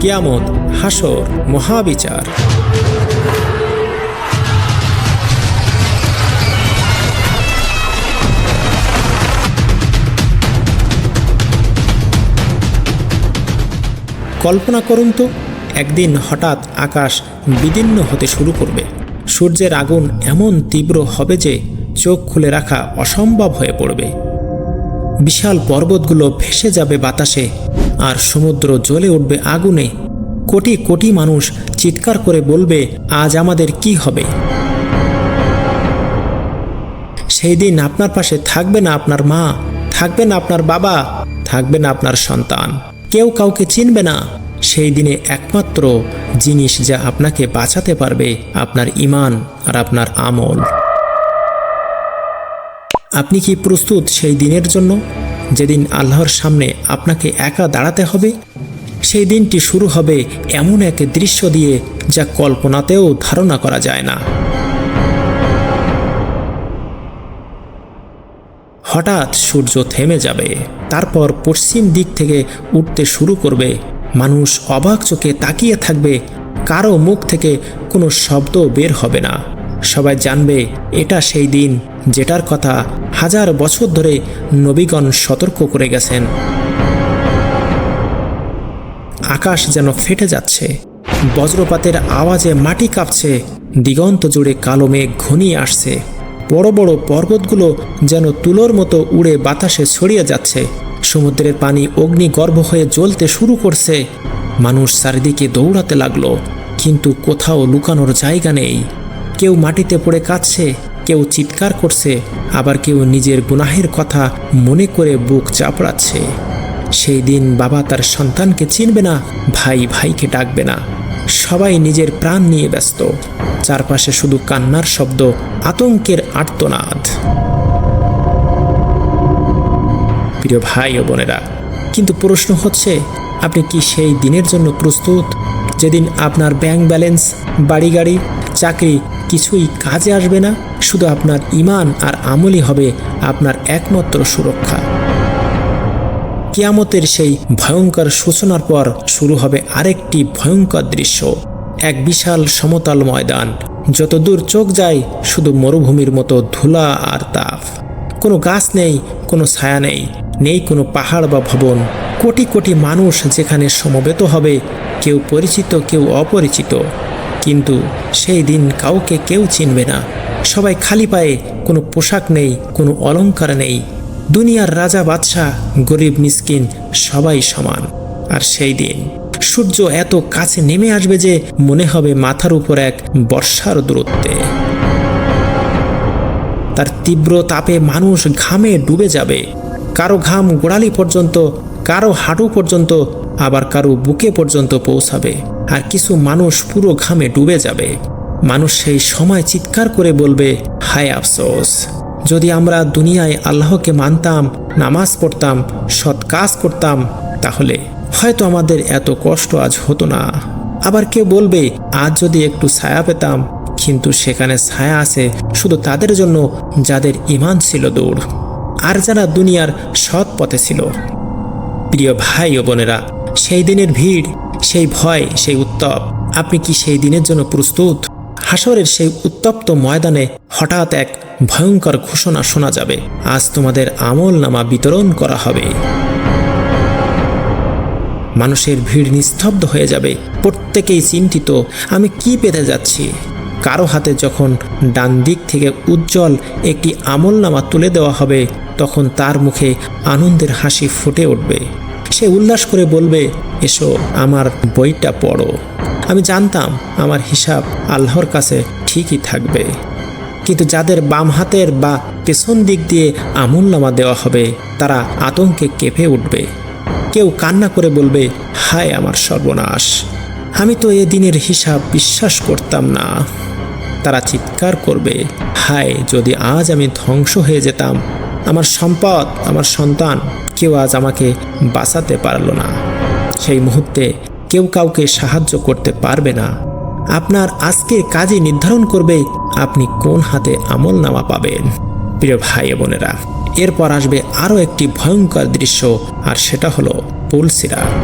কিয়ামত হাসর মহাবিচার। কল্পনা করুন তো, একদিন হঠাৎ আকাশ বিদীর্ণ হতে শুরু করবে। সূর্যের আগুন এমন তীব্র হবে যে চোখ খুলে রাখা অসম্ভব হয়ে পড়বে। বিশাল পর্বতগুলো ভেসে যাবে বাতাসে, আর সমুদ্র জ্বলে উঠবে আগুনে। কোটি কোটি মানুষ চিৎকার করে বলবে, আজ আমাদের কি হবে? সেই দিন আপনার পাশে থাকবে না আপনার মা, থাকবে না আপনার বাবা, থাকবে না আপনার সন্তান। কেউ কাউকে চিনবে না। সেই দিনে একমাত্র জিনিস যা আপনাকে বাঁচাতে পারবে, আপনার ইমান আর আপনার আমল। আপনি কি প্রস্তুত সেই দিনের জন্য? যেদিন আল্লাহর সামনে আপনাকে একা দাঁড়াতে হবে, সেই দিনটি শুরু হবে এমন এক দৃশ্য দিয়ে যা কল্পনাতেও ধারণা করা যায় না। হঠাৎ সূর্য থেমে যাবে, তারপর পশ্চিম দিক থেকে উঠতে শুরু করবে। মানুষ অবাক চোখে তাকিয়ে থাকবে, কারও মুখ থেকে কোনো শব্দ বের হবে না। সবাই জানবে, এটা সেই দিন যেটার কথা হাজার বছর ধরে নবীগণ সতর্ক করে গেছেন। আকাশ যেন ফেটে যাচ্ছে, বজ্রপাতের আওয়াজে মাটি কাঁপছে, দিগন্ত জুড়ে কালো মেঘ ঘনিয়ে আসছে। বড় বড় পর্বতগুলো যেন তুলোর মতো উড়ে বাতাসে ছড়িয়ে যাচ্ছে। সমুদ্রের পানি অগ্নিগর্ভ হয়ে জ্বলতে শুরু করছে। মানুষ চারিদিকে দৌড়াতে লাগল, কিন্তু কোথাও লুকানোর জায়গা নেই। কেউ মাটিতে পড়ে কাঁদছে কেউ চিৎকার করছে, আবার কেউ নিজের গুনাহের কথা মনে করে বুক চাপড়াচ্ছে। সেই দিন বাবা তার সন্তানকে চিনবে না, ভাই ভাইকে ডাকবে না। সবাই নিজের প্রাণ নিয়ে ব্যস্ত। চারপাশে শুধু কান্নার শব্দ, আতঙ্কের আর্তনাদ। প্রিয় ভাই ও বোনেরা, কিন্তু প্রশ্ন হচ্ছে, আপনি কি সেই দিনের জন্য প্রস্তুত? যেদিন আপনার ব্যাংক ব্যালেন্স বাড়ি গাড়ি চাকরি কিছুই কাজে আসবে না? শুধু আপনার ইমান আর আমলই হবে আপনার একমাত্র সুরক্ষা। কিয়ামতের সেই ভয়ঙ্কর সূচনার পর শুরু হবে আরেকটি ভয়ঙ্কর দৃশ্য, এক বিশাল সমতল ময়দান। যতদূর চোখ যায়, শুধু মরুভূমির মতো ধুলা আর তাপ। কোনো গাছ নেই, কোনো ছায়া নেই নেই কোনো পাহাড় বা ভবন। কোটি কোটি মানুষ যেখানে সমবেত হবে, কেউ পরিচিত, কেউ অপরিচিত। কিন্তু সেই দিন কাউকে কেউ চিনবে না। সবাই খালি পায়ে, কোনো পোশাক নেই, কোনো অলংকার নেই। দুনিয়ার রাজা, বাদশাহ, গরিব, মিসকিন সবাই সমান। আর সেই দিন সূর্য এত কাছে নেমে আসবে যে মনে হবে মাথার উপর এক বর্ষার দূরত্বে। তার তীব্র তাপে মানুষ ঘামে ডুবে যাবে। কারও ঘাম গোড়ালি পর্যন্ত, কারও হাঁটু পর্যন্ত, আবার কারও বুকে পর্যন্ত পৌঁছাবে। আর কিছু মানুষ পুরো ঘামে ডুবে যাবে। মানুষ সেই সময় চিৎকার করে বলবে, হায় আফসোস, যদি আমরা দুনিয়ায় আল্লাহকে মানতাম, নামাজ পড়তাম, সৎ কাজ করতাম, তাহলে হয়তো আমাদের এত কষ্ট আজ হতো না। আবার কেউ বলবে, আজ যদি একটু ছায়া পেতাম, কিন্তু সেখানে ছায়া আছে, শুধু তাদের জন্য যাদের ইমান ছিল দৌড় আর যারা দুনিয়ার সৎ পথে ছিল। প্রিয় ভাই ও বোনেরা, সেই দিনের ভিড়, সেই ভয়, সেই উত্তপ, আপনি কি সেই দিনের জন্য প্রস্তুত? হাসরের সেই উত্তপ্ত ময়দানে হঠাৎ এক ভয়ঙ্কর ঘোষণা শোনা যাবে। আজ তোমাদের আমল নামা বিতরণ করা হবে। মানুষের ভিড় নিস্তব্ধ হয়ে যাবে। প্রত্যেকেই চিন্তিত, আমি কি পেতে যাচ্ছি? কারও হাতে যখন ডান দিক থেকে উজ্জ্বল একটি আমল নামা তুলে দেওয়া হবে, তখন তার মুখে আনন্দের হাসি ফুটে উঠবে। সে উল্লাস করে বলবে, এসো, আমার বইটা পড়ো। আমি জানতাম আমার হিসাব আল্লাহর কাছে ঠিকই থাকবে। কিন্তু যাদের বাম হাতের বা পেছন দিক দিয়ে আমল নামা দেওয়া হবে, তারা আতঙ্কে কেঁপে উঠবে। কেউ কান্না করে বলবে, হায় আমার সর্বনাশ। আমি তো এ দিনের হিসাব বিশ্বাস করতাম না। তারা চিৎকার করবে, হায়, যদি আজ আমি ধ্বংস হয়ে যেতাম, আমার সম্পদ, আমার সন্তান কেউ আজ আমাকে বাঁচাতে পারল না। সেই মুহূর্তে কেউ কাউকে সাহায্য করতে পারবে না। আপনার আজকের কাজে নির্ধারণ করবে আপনি কোন হাতে আমল নামা পাবেন। প্রিয় ভাই বোনেরা, এরপর আসবে আরও একটি ভয়ঙ্কর দৃশ্য, আর সেটা হলো পুলসিরাত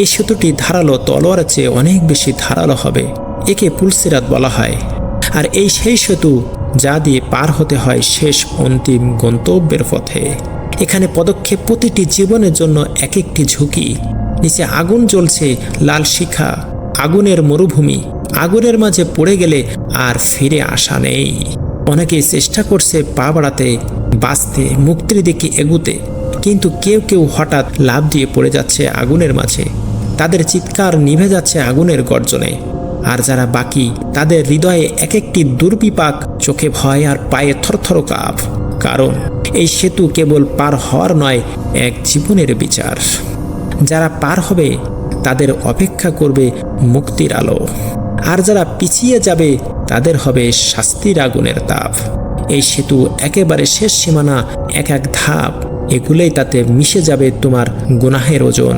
এই সেতুটি ধারালো তলোয়ারের চেয়ে অনেক বেশি ধারালো হবে, একে পুলসিরাত বলা হয়। আর এই সেই সেতু যা দিয়ে পার হতে হয় শেষ অন্তিম গন্তব্যের পথে। এখানে পদক্ষেপ প্রতিটি জীবনের জন্য এক একটি ঝুঁকি। নিচে আগুন জ্বলছে লাল শিখা, আগুনের মরুভূমি, আগুনের মাঝে পড়ে গেলে আর ফিরে আসা নেই। অনেকেই চেষ্টা করছে পা বাড়াতে, বাঁচতে, মুক্তির দিকে এগুতে, কিন্তু কেউ কেউ হঠাৎ লাভ দিয়ে পড়ে যাচ্ছে আগুনের মাঝে। তাদের চিৎকার নিভে যাচ্ছে আগুনের গর্জনে। আর যারা বাকি, তাদের হৃদয়ে এক একটি দুর্বিপাক, চোখে ভয় আর পায়ে থরথর কাপ। কারণ এই সেতু কেবল পার হওয়ার নয়, এক জীবনের বিচার। যারা পার হবে, তাদের অপেক্ষা করবে মুক্তির আলো। আর যারা পিছিয়ে যাবে, তাদের হবে শাস্তির আগুনের তাপ। এই সেতু একেবারে শেষ সীমানা, এক এক ধাপ, এগুলোই তাতে মিশে যাবে তোমার গুনাহের ওজন।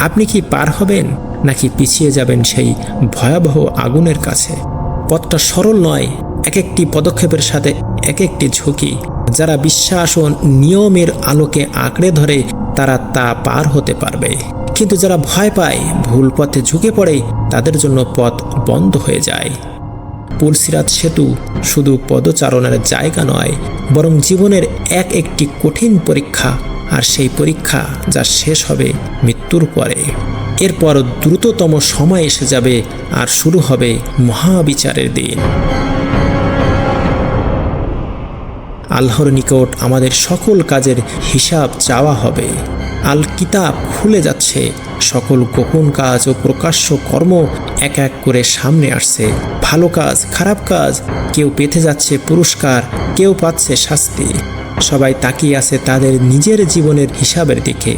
আপনি কি পার হবেন, নাকি পিছিয়ে যাবেন সেই ভয়াবহ আগুনের কাছে? পথটা সরল নয় এক একটি পদক্ষেপের সাথে এক একটি ঝুঁকি। যারা বিশ্বাস ও নিয়মের আলোকে আঁকড়ে ধরে, তারা তা পার হতে পারবে। কিন্তু যারা ভয় পায়, ভুল পথে ঝুঁকে পড়ে, তাদের জন্য পথ বন্ধ হয়ে যায়। পুলসিরাত সেতু শুধু পদচারণের জায়গা নয়, বরং জীবনের এক একটি কঠিন পরীক্ষা, আর সেই পরীক্ষা যা শেষ হবে মৃত্যুর পরে। এরপর দ্রুততম সময় এসে যাবে, আর শুরু হবে মহাবিচারের দিন। আল্লাহর নিকট আমাদের সকল কাজের হিসাব চাওয়া হবে। আল কিতাব খুলে যাচ্ছে। সকল গোপন কাজ ও প্রকাশ্য কর্ম এক এক করে সামনে আসছে। ভালো কাজ, খারাপ কাজ, কেউ পেতে যাচ্ছে পুরস্কার, কেউ পাচ্ছে শাস্তি। সবাই তাকিয়ে আছে তাদের নিজের জীবনের হিসাবের দিকে।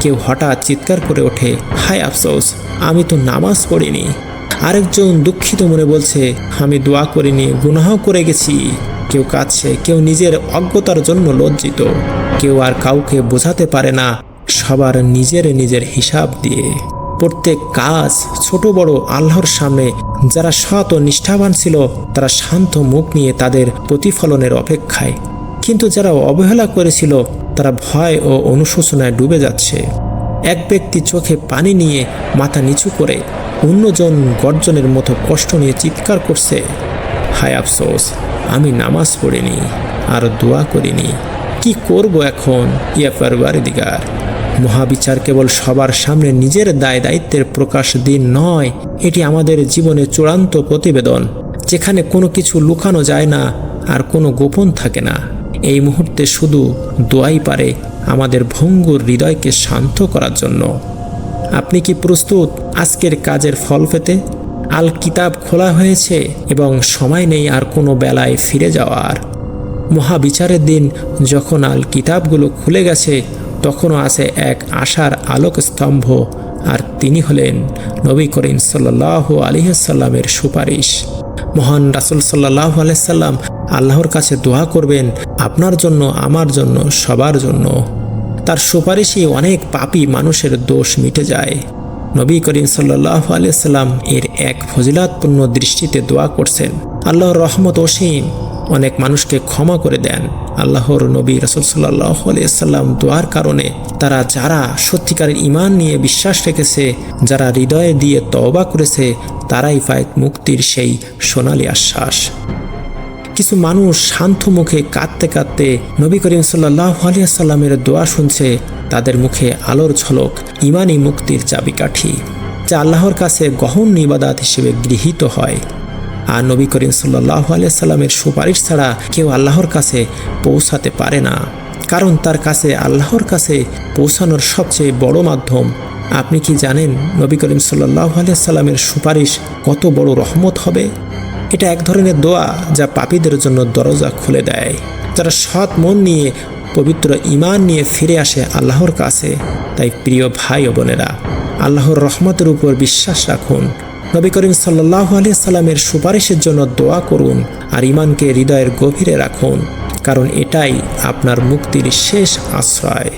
কেউ হঠাৎ চিৎকার করে ওঠে, হায় আফসোস, আমি তো নামাজ পড়িনি। আরেকজন দুঃখিত মনে বলছে, আমি দোয়া করিনি গুনাহ করে গেছি। কেউ কাঁদছে কেউ নিজের অজ্ঞতার জন্য লজ্জিত। কেউ আর কাউকে বোঝাতে পারে না, সবার নিজের নিজের হিসাব দিয়ে। প্রত্যেক কাজ ছোট বড় আল্লাহর সামনে, যারা সৎ ও নিষ্ঠাবান ছিল, তারা শান্ত মুখ নিয়ে তাদের প্রতিফলনের অপেক্ষায়। কিন্তু যারা অবহেলা করেছিল, তারা ভয় ও অনুশোচনায় ডুবে যাচ্ছে। এক ব্যক্তি চোখে পানি নিয়ে মাথা নিচু করে, অন্যজন গর্জনের মতো কষ্ট নিয়ে চিৎকার করছে। হায় আফসোস, আমি নামাজ পড়িনি আর দোয়া করিনি। কি করব এখন? ইয়া দিগার মহাবিচার কেবল সবার সামনে নিজের দায় দায়িত্বের প্রকাশ দিন নয়, এটি আমাদের জীবনে চূড়ান্ত প্রতিবেদন, যেখানে কোনো কিছু লুকানো যায় না আর কোনো গোপন থাকে না। এই মুহূর্তে শুধু দোয়াই পারে আমাদের ভঙ্গুর হৃদয়কে শান্ত করার জন্য। আপনি কি প্রস্তুত আজকের কাজের ফল পেতে? আল কিতাব খোলা হয়েছে এবং সময় নেই আর কোনো বেলায় ফিরে যাওয়ার। মহাবিচারের দিন যখন আল কিতাবগুলো খুলে গেছে, তখনও আছে এক আশার আলোক স্তম্ভ আর তিনি হলেন নবী করিম সাল্লাহ আলিহাসাল্লামের সুপারিশ। মহান রাসুল সাল্লাহ আলাইসাল্লাম আল্লাহর কাছে দোয়া করবেন, আপনার জন্য, আমার জন্য, সবার জন্য। তার সুপারিশই অনেক পাপি মানুষের দোষ মিটে যায়। নবী করিম সাল্লাহ আলিয়াল্লাম এর এক ফজিলাতপূর্ণ দৃষ্টিতে দোয়া করছেন। আল্লাহর রহমত অসীম। অনেক মানুষকে ক্ষমা করে দেন। আল্লাহর নবী রসুল সাল্লাহ আলিয়াল্লাম দোয়ার কারণে তারা যারা সত্যিকারের ইমান নিয়ে বিশ্বাস রেখেছে, যারা হৃদয়ে দিয়ে তওবা করেছে, তারাই পায় মুক্তির সেই সোনালী আশ্বাস। কিছু মানুষ শান্ত মুখে কাঁদতে কাঁদতে নবী করিম সাল্লাহ আলিয়াল্লামের দোয়া শুনছে, তাদের মুখে আলোর ঝলক, ইমানি মুক্তির চাবিকাঠি, যা আল্লাহর কাছে গহন নিবাদাত হিসেবে গৃহীত হয়। আর নবী করিম সাল্লাহ আলিয়াল্লামের সুপারিশ ছাড়া কেউ আল্লাহর কাছে পৌঁছাতে পারে না। কারণ তার কাছে আল্লাহর কাছে পৌঁছানোর সবচেয়ে বড় মাধ্যম। আপনি কি জানেন নবী করিম সাল্লাহ আলিয়াল্লামের সুপারিশ কত বড় রহমত হবে? এটা এক ধরনের দোয়া যা পাপীদের জন্য দরজা খুলে দেয়। যারা সৎ মন নিয়ে, পবিত্র ইমান নিয়ে ফিরে আসে আল্লাহর কাছে, তাই প্রিয় ভাই ও বোনেরা, আল্লাহর রহমতের উপর বিশ্বাস রাখুন। নবী করিম সাল্লাহ আলিয়া সাল্লামের সুপারিশের জন্য দোয়া করুন আর ইমানকে হৃদয়ের গভীরে রাখুন, কারণ এটাই আপনার মুক্তির শেষ আশ্রয়।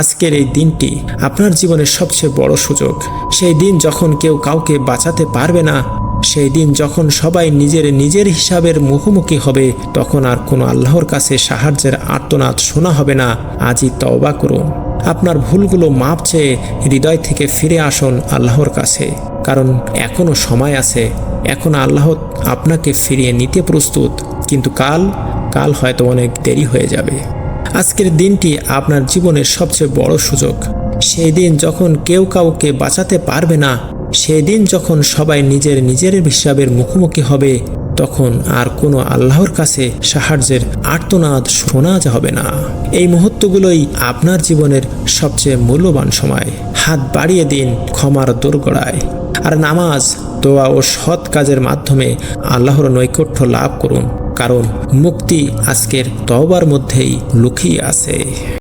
আজকের এই দিনটি আপনার জীবনের সবচেয়ে বড় সুযোগ। সেই দিন যখন কেউ কাউকে বাঁচাতে পারবে না সেই দিন যখন সবাই নিজের নিজের হিসাবের মুখোমুখি হবে, তখন আর কোনো আল্লাহর কাছে সাহায্যের আর্তনাদ শোনা হবে না। আজই তওবা করুন। আপনার ভুলগুলো মাপ চেয়ে হৃদয় থেকে ফিরে আসুন আল্লাহর কাছে। কারণ এখনও সময় আছে। এখন আল্লাহ আপনাকে ফিরিয়ে নিতে প্রস্তুত। কিন্তু কাল কাল হয়তো অনেক দেরি হয়ে যাবে। আজকের দিনটি আপনার জীবনের সবচেয়ে বড় সুযোগ। সেই দিন যখন কেউ কাউকে বাঁচাতে পারবে না সেই দিন যখন সবাই নিজের নিজের হিসাবের মুখোমুখি হবে, তখন আর কোনো আল্লাহর কাছে সাহায্যের আর্তনাদ শোনা হবে না। এই মুহূর্তগুলোই আপনার জীবনের সবচেয়ে মূল্যবান সময়। হাত বাড়িয়ে দিন ক্ষমার দোরগড়ায়। আর নামাজ, দোয়া ও সৎ কাজের মাধ্যমে আল্লাহর নৈকট্য লাভ করুন, কারণ মুক্তি আজকের তওবার মধ্যেই লুকিয়ে আছে।